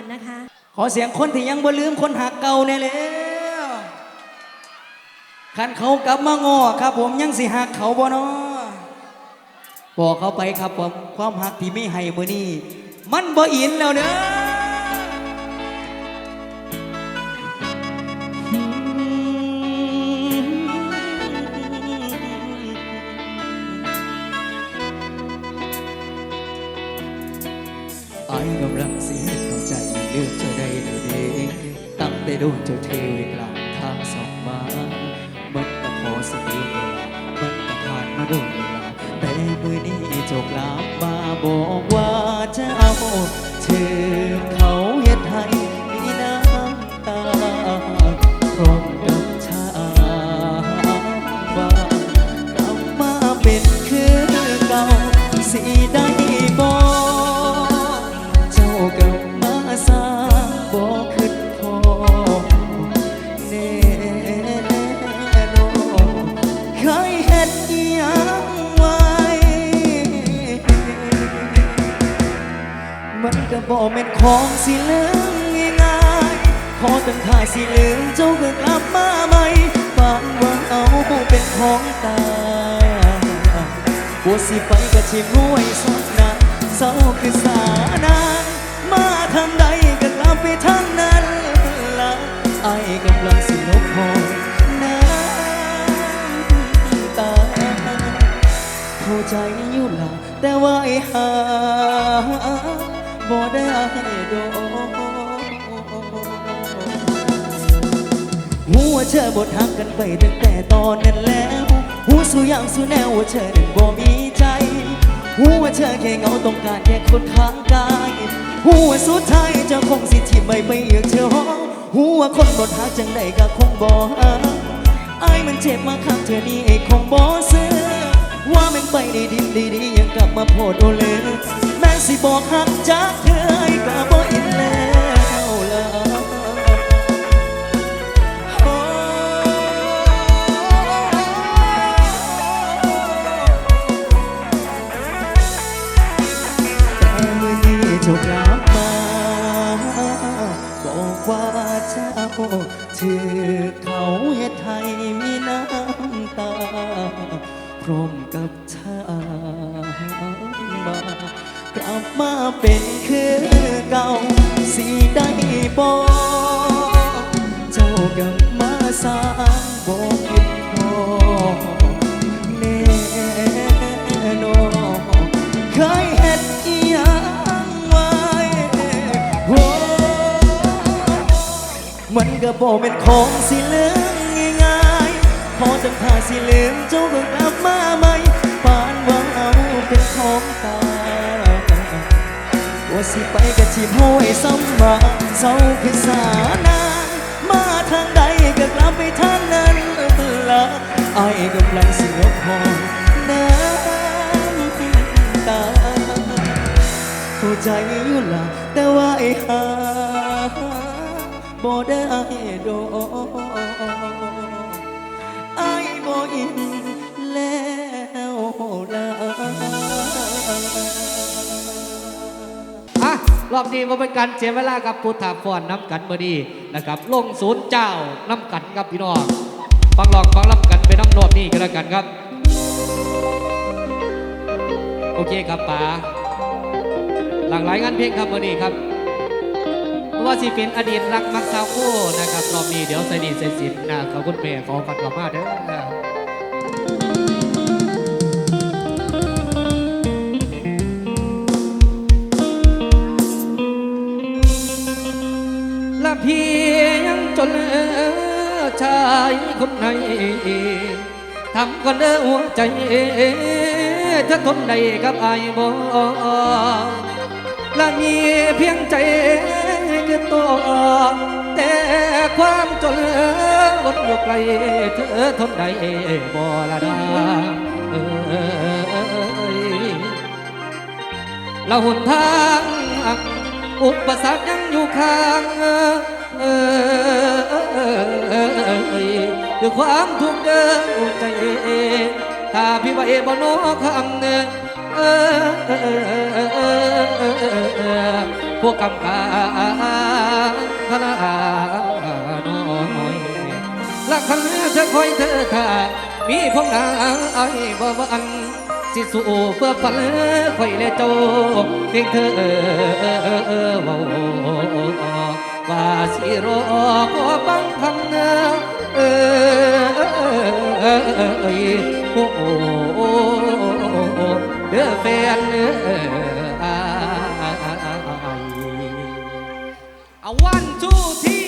รนะคะ ขอเสียงคนที่ยังบ่ลืมคนหักเก่าเนี่ยแล้วคันเขากลับมางอครับผมยังสิหักเขาบ่เนาะบอกเขาไปครับผมความหักที่ไม่ให้เมื่อนี้มันบ่อินแล้วเด้ะ โดนเจ้าเทวีกลางทางสองมามันมาพอสิเวลามันมาผ่านมาโดนเวลาแต่มือนี้จกลามาบอกว่าจะเอาเธอ บ่เป็นของสิลืมงง่ายๆขอตั้งค่าสิลืมเจ้าเพิ่กลับมาใหม่บางวันเอาบ่เป็นของตายบ่สิไปก็สิรวยสักนานเศร้าคือสานานมาทำใดก็กลับไปทางนั้นละไอ้กำลังสิลบหอยน้ำตาเข้าใจอยู่ล่ะแต่ว่าไอ้หา บ่ได้ดหูว่าเธอบทหักกันไปตั้งแต่ตอนนั้นแล้วหูสู้อย่างสู้แนวว่าเธอนั้นบ่มีใจหูว่าเธอแค่เงาต้องการแค่คนข้างกายหูว่าสุดท้ายจะคงสิที่ไม่ไปเอือกเธอห้องหูว่าคนบทหักจังใดก็คงบ่หาไอ้มันเจ็บมาข้างเธอนี่ไอ้คงบ่เสือ ว่ามันไปได้ดีดีดียังกลับมาโพดโอเลยแม่สิบอกหักจากเธอไอ้ก็บ่อินแล้วล่ะแต่เมื่อนี้เจ้ากลับมาบอกว่าเจ้าถือเขาเฮ็ดให้มีน้ำตา ร้อมกับชามากลับมาเป็นคือเก่าสีได้บอเจ้ากลับมาสร้างบอกคิดพอแน่นอนเคยเฮ็ดอีหยังไว้โอ้มันก็บอกเป็นของสิเลืมง่ายๆ พอจำท่าสิลืมเจ้าก็กลับมาใหม่ปานว่าเอาเป็นของตายว่าสิไปกับทีมห้อยซ้ำมาเศร้าคือสานางมาทางใดก็กลับไปทางนั้นละไอ้กำลังสิยกหองน้ำตาเข้าใจอยู่ละแต่ว่าไอ้หาบ่ได้โด บ่อินแล้วละอะรอบนี้มาเป็นการเสียเวลากับพุทธาฟอนน้ำกันบดีนะครับ ลงศูนย์เจ้าน้ำกันครับพี่น้องฟังลองฟังรับกันไปน้ำนวดนี่กันแล้วกันครับ โอเคครับป๋าหลากหลายงานเพลงครับวันนี้ครับ ว่าสิเป็นอดีตรักมักสาวคู่นะครับรอบนี้เดี๋ยวใส่ดีใส่สินนะขอบคุณแม่ขอกัดกลับมาเด้อและเพียงจนเหลือชายคนไหนทำก็เด้อหัวใจถ้าทนใดกับไอายบ่และมีเพียงใจ ตัว แต่ความจนลดอยู่ไกลเธอทนใดบ่ละดาเราหนทางอุปสรรคยังอยู่ข้างเอยด้วยความทุกข์เดินใจถ้าพี่ว่าเอบโนข้างเออ พวกกำกาพนาน้อยลักขันเธอคอยเธอถ้ามีพวกนางไอ้บ่วันสิสู้เพื่อฝันคอยและโจเพียงเธอเว้าว่าสิรอขอบังคำเนื้อเออโอ้เด้อแฟนเอ้เอ ทุกที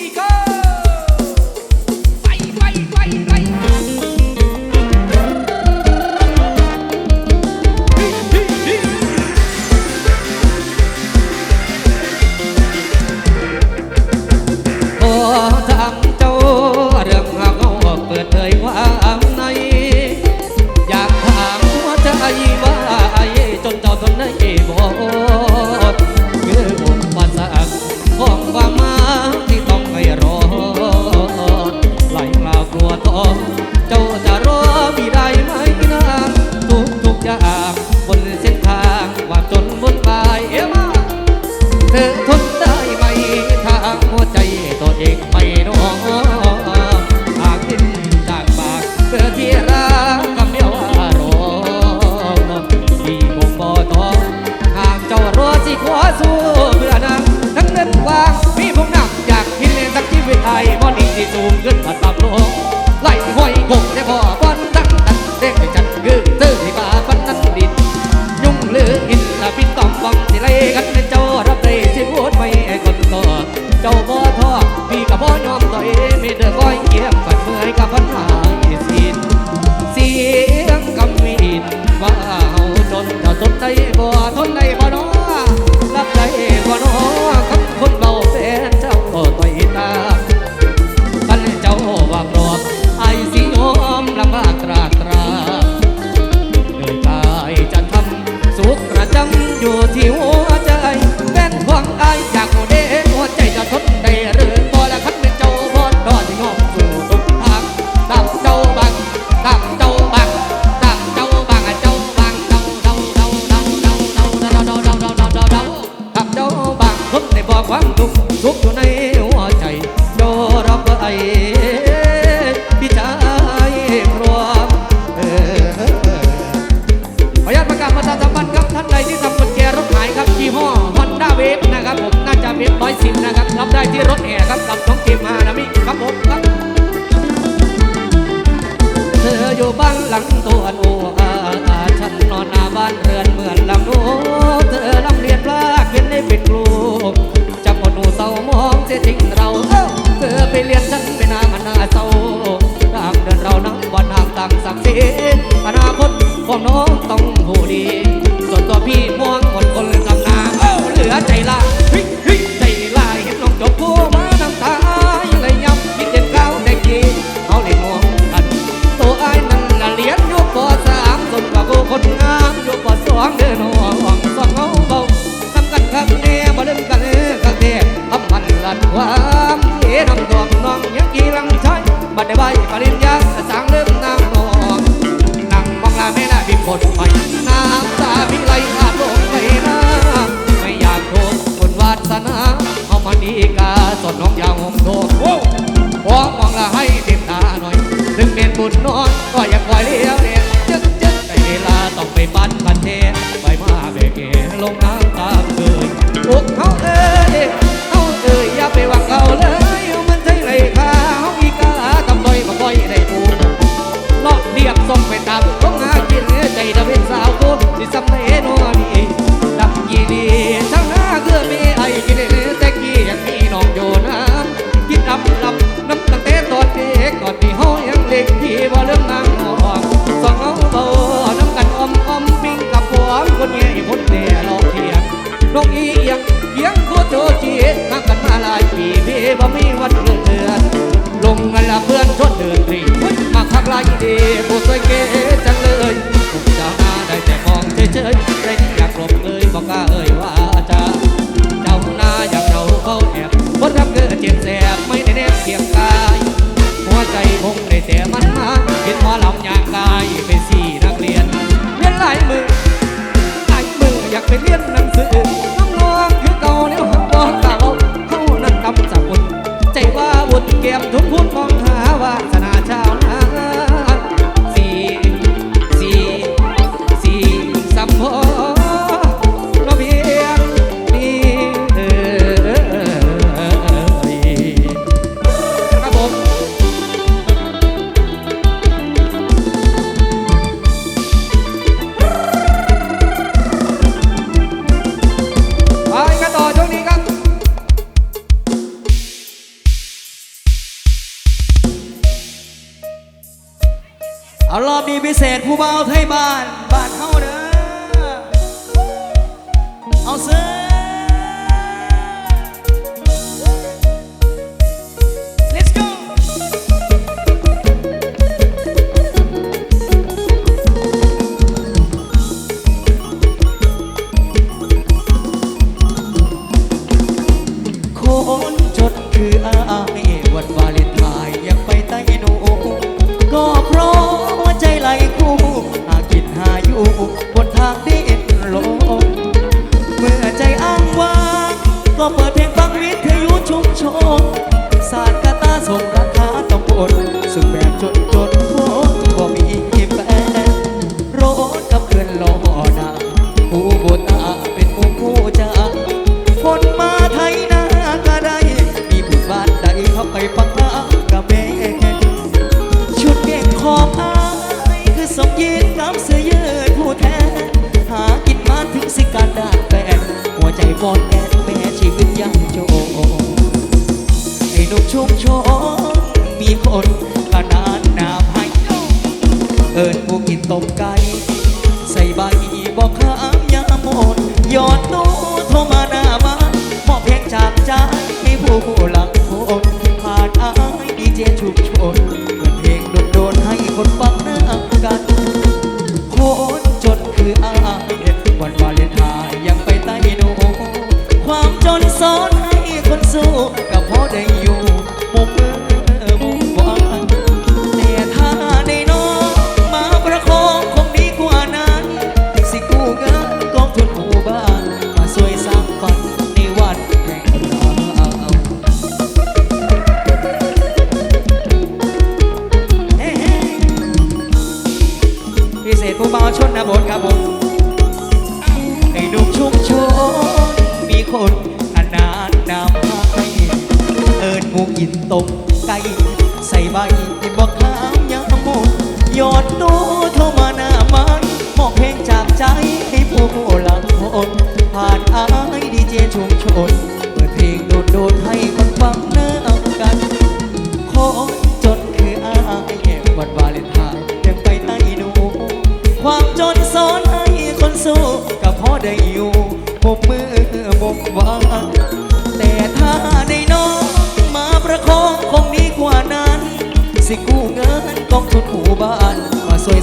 ถึงเป็นบุญนอนก็อย่าคอยเลี้ย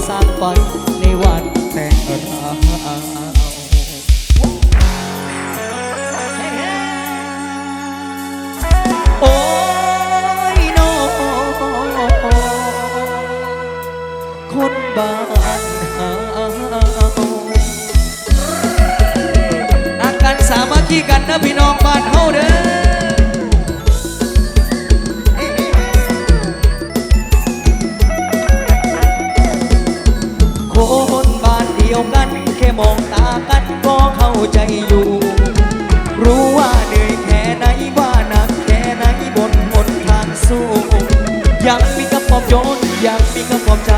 สร้างฝันในวันแต่งเราโอ้ยน้องคนบ้านหาอาการสามัคคีกันนะพี่น้องบ้านเฮาเด้อ มองตากันก็เข้าใจอยู่ รู้ว่าเหนื่อยแค่ไหนว่าหนักแค่ไหนบนหนทางสู้อยากมีกระปอบโยนอยากมีกระปอบใจ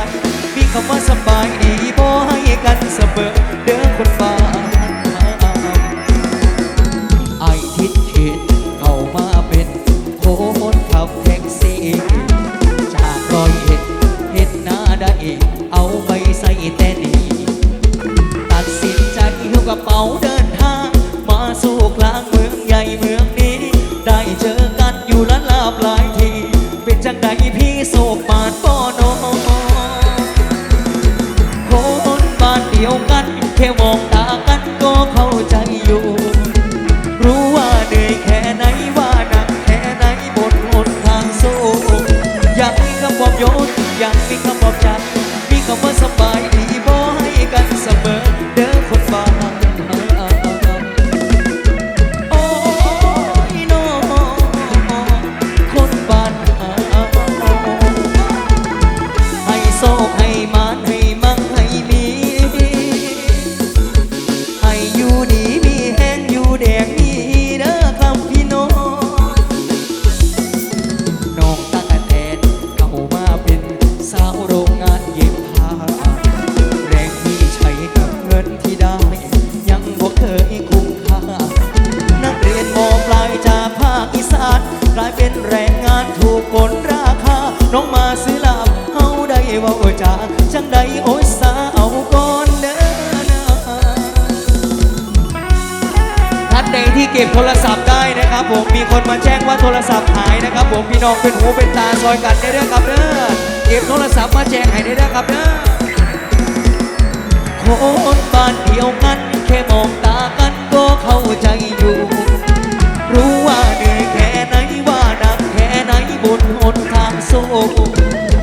มีคำว่าสบายดีบ่ให้กันเสมอเด้อคนบ้า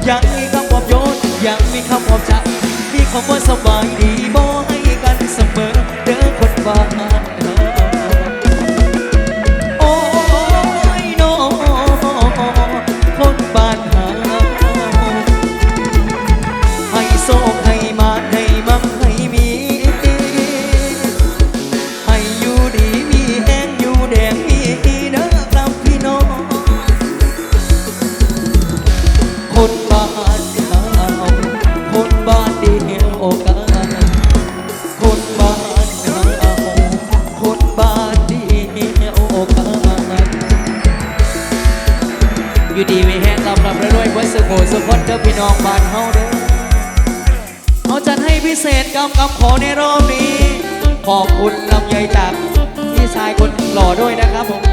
ยังมีคำว่าโยนยังมีคำว่าจับมีคำว่าสบายดีบ หล่อด้วยนะครับผม